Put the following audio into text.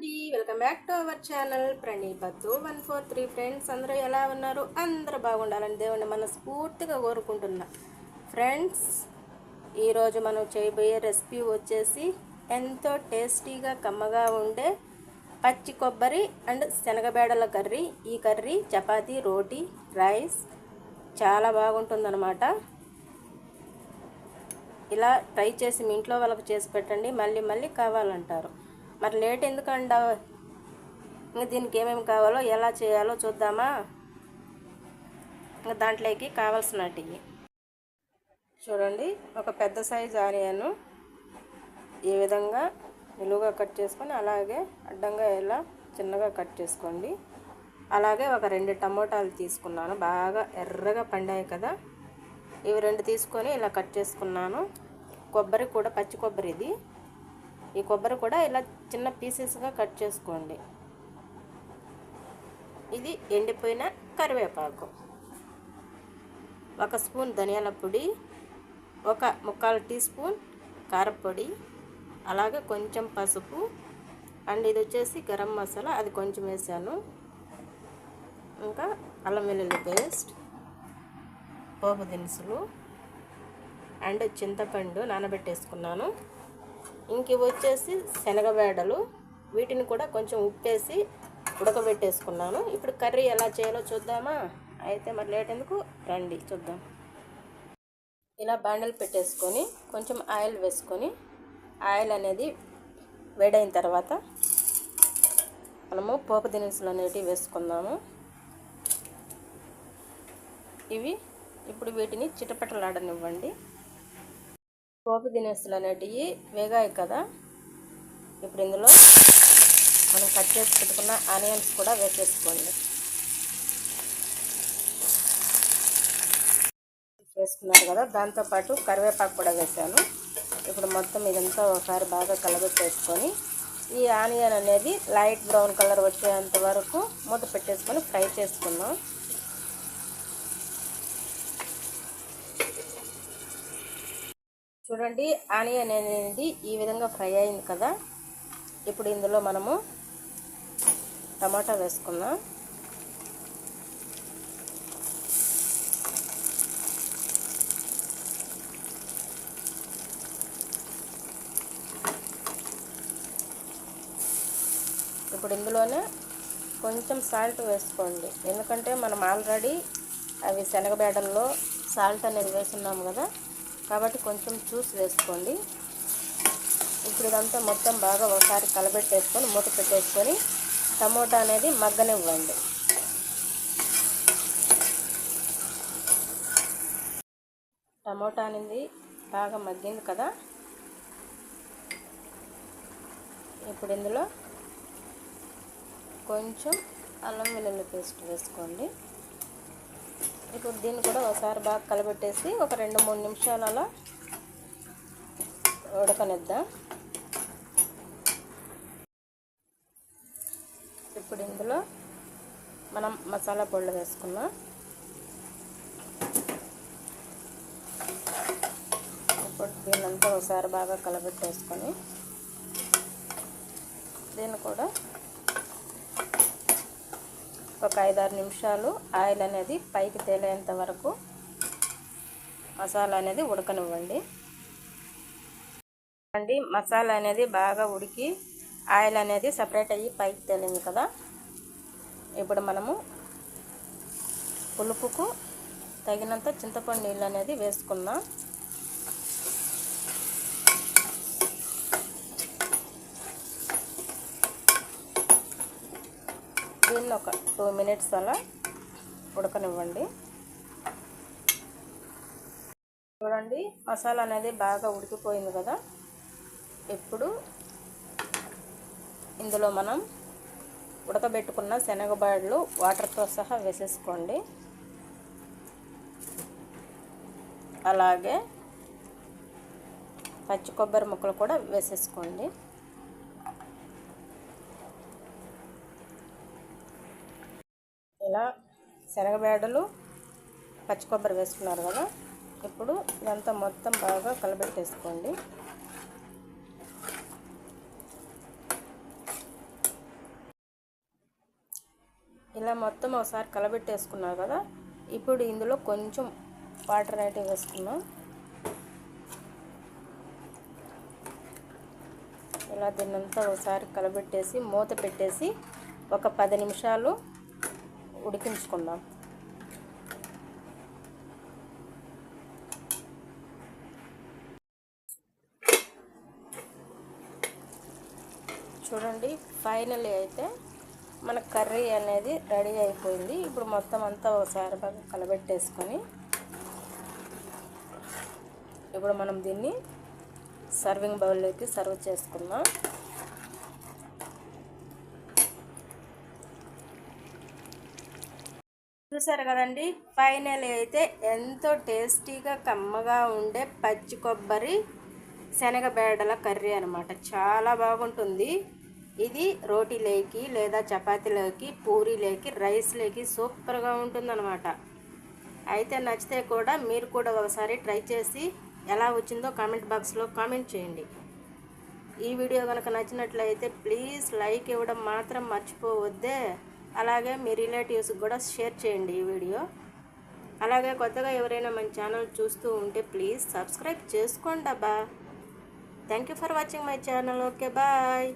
అండి. Welcome back to our channel. ప్రణీపత్తు one four three friends అందరూ ఎలా ఉన్నారు? అందరూ బాగుండాలని దేవుణ్ణి మనస్ఫూర్తిగా కోరుకుంటున్నా. ఫ్రెండ్స్ ఈరోజు మనం చేయబోయే రెసిపీ వచ్చేసి ఎంతో టేస్టీగా కమ్మగా ఉండే పచ్చి కొబ్బరి అండ్ శనగబేడల కర్రీ. ఈ కర్రీ చపాతీ రోటీ రైస్ చాలా బాగుంటుందన్నమాట. ఇలా ట్రై చేసి మీ ఇంట్లో వాళ్ళకి చేసి పెట్టండి. మళ్ళీ మళ్ళీ కావాలంటారు. మరి లేట్ ఎందుకండ? ఇంకా దీనికి ఏమేమి కావాలో ఎలా చేయాలో చూద్దామా? ఇంకా దాంట్లోకి కావాల్సినటివి చూడండి ఒక పెద్ద సైజు ఆనియను ఈ విధంగా నిలువుగా కట్ చేసుకొని అలాగే అడ్డంగా ఇలా చిన్నగా కట్ చేసుకోండి. అలాగే ఒక రెండు టమోటాలు తీసుకున్నాను బాగా ఎర్రగా పండాయి కదా. ఇవి రెండు తీసుకొని ఇలా కట్ చేసుకున్నాను. కొబ్బరి కూడా పచ్చి కొబ్బరి ఇది ఈ కొబ్బరి కూడా ఇలా చిన్న పీసెస్గా కట్ చేసుకోండి. ఇది ఎండిపోయిన కరివేపాకు. ఒక స్పూన్ ధనియాల పొడి ఒక ముక్కాలు టీ స్పూన్ కారపొడి అలాగే కొంచెం పసుపు అండ్ ఇది వచ్చేసి గరం మసాలా అది కొంచెం వేసాను. ఇంకా అల్లం వెల్లుల్లి పేస్ట్ పోపు దినుసులు అండ్ చింతపండు నానబెట్టేసుకున్నాను. ఇంక వచ్చేసి శనగబేడలు వీటిని కూడా కొంచెం ఉప్పేసి ఉడకబెట్టేసుకున్నాను. ఇప్పుడు కర్రీ ఎలా చేయాలో చూద్దామా? అయితే మరి లేట్ ఎందుకు? రండి చూద్దాం. ఇలా బాండలు పెట్టేసుకొని కొంచెం ఆయిల్ వేసుకొని ఆయిల్ అనేది వేడైన తర్వాత మనము పోపు దినుసులు అనేటివి వేసుకుందాము. ఇవి ఇప్పుడు వీటిని చిటపటలాడనివ్వండి. పోపు దినుసులు అనేటివి వేగాయి కదా. ఇప్పుడు ఇందులో మనం కట్ చేసి పెట్టుకున్న ఆనియన్స్ కూడా వేసేసుకోండి వేసుకున్నారు కదా దాంతోపాటు కరివేపాకు కూడా వేసాను ఇప్పుడు మొత్తం ఇదంతా ఒకసారి బాగా కలబెట్టేసుకొని ఈ ఆనియన్ అనేది లైట్ బ్రౌన్ కలర్ వచ్చేంత వరకు మూత పెట్టేసుకొని ఫ్రై చేసుకుందాం. చూడండి ఆనియన్ అనేది ఈ విధంగా ఫ్రై అయింది కదా. ఇప్పుడు ఇందులో మనము టమాటా వేసుకుందాం. ఇప్పుడు ఇందులోనే కొంచెం సాల్ట్ వేసుకోండి. ఎందుకంటే మనం ఆల్రెడీ అవి శనగబేడల్లో సాల్ట్ అనేది వేస్తున్నాము కదా. కాబట్టి కొంచెం జ్యూస్ వేసుకోండి. ఇప్పుడు ఇదంతా మొత్తం బాగా ఒకసారి కలబెట్టేసుకొని మూత పెట్టేసుకొని టమోటా అనేది మగ్గనివ్వండి. టమోటా అనేది బాగా మగ్గింది కదా? ఇప్పుడు ఇందులో కొంచెం అల్లం వెల్లుల్లి పేస్ట్ వేసుకోండి. ఇప్పుడు దీన్ని కూడా ఒకసారి బాగా కలబెట్టేసి ఒక రెండు మూడు నిమిషాలు అలా ఉడకనిద్దాం. ఇప్పుడు ఇందులో మనం మసాలా పొళ్ళు వేసుకున్నాం ఇప్పుడు దీన్నంతా ఒకసారి బాగా కలబెట్టేసుకొని దీన్ని కూడా ఒక ఐదారు నిమిషాలు ఆయిల్ అనేది పైకి తేలేంత వరకు మసాలా అనేది ఉడకనివ్వండి. అండి మసాలా అనేది బాగా ఉడికి ఆయిల్ అనేది సపరేట్ అయ్యి పైకి తేలింది కదా. ఇప్పుడు మనము పులుపుకు తగినంత చింతపండు నీళ్ళు అనేది వేసుకుందాం. దీన్ని ఒక టూ మినిట్స్ అలా ఉడకనివ్వండి. చూడండి మసాలా అనేది బాగా ఉడికిపోయింది కదా. ఇప్పుడు ఇందులో మనం ఉడకబెట్టుకున్న శనగబాడలు వాటర్తో సహా వేసేసుకోండి. అలాగే పచ్చి కొబ్బరి ముక్కలు కూడా వేసేసుకోండి. ఇలా శనగబేడలు పచ్చి కొబ్బరి వేసుకున్నారు కదా. ఇప్పుడు ఇదంతా మొత్తం బాగా కలబెట్టేసుకోండి. ఇలా మొత్తం ఒకసారి కలబెట్టేసుకున్నారు కదా. ఇప్పుడు ఇందులో కొంచెం వాటర్ అయితే వేసుకున్నాం ఇలా దీన్నంతా ఒకసారి కలబెట్టేసి మూత పెట్టేసి ఒక పది నిమిషాలు ఉడికించుకుందాం. చూడండి ఫైనల్లీ అయితే మన కర్రీ అనేది రెడీ అయిపోయింది. ఇప్పుడు మొత్తం అంతా ఒకసారి బాగా కలబెట్టేసుకొని ఇప్పుడు మనం దీన్ని సర్వింగ్ బౌల్లోకి సర్వ్ చేసుకుందాం. చూసారు కదండి? ఫైనల్ అయితే ఎంతో టేస్టీగా కమ్మగా ఉండే పచ్చి కొబ్బరి శనగబేడల కర్రీ అనమాట చాలా బాగుంటుంది. ఇది రోటీలోకి లేదా చపాతీలోకి పూరీలోకి రైస్లోకి సూపర్గా ఉంటుందన్నమాట. అయితే నచ్చితే కూడా మీరు కూడా ఒకసారి ట్రై చేసి ఎలా వచ్చిందో కామెంట్ బాక్స్లో కామెంట్ చేయండి. ఈ వీడియో కనుక నచ్చినట్లయితే ప్లీజ్ లైక్ ఇవ్వడం మాత్రం మర్చిపోవద్దే. అలాగే మీ రిలేటివ్స్కి కూడా షేర్ చేయండి ఈ వీడియో అలాగే కొత్తగా ఎవరైనా మన ఛానల్ చూస్తూ ఉంటే ప్లీజ్ సబ్స్క్రైబ్ చేసుకోండి అబ్బా. Thank you for watching my channel okay bye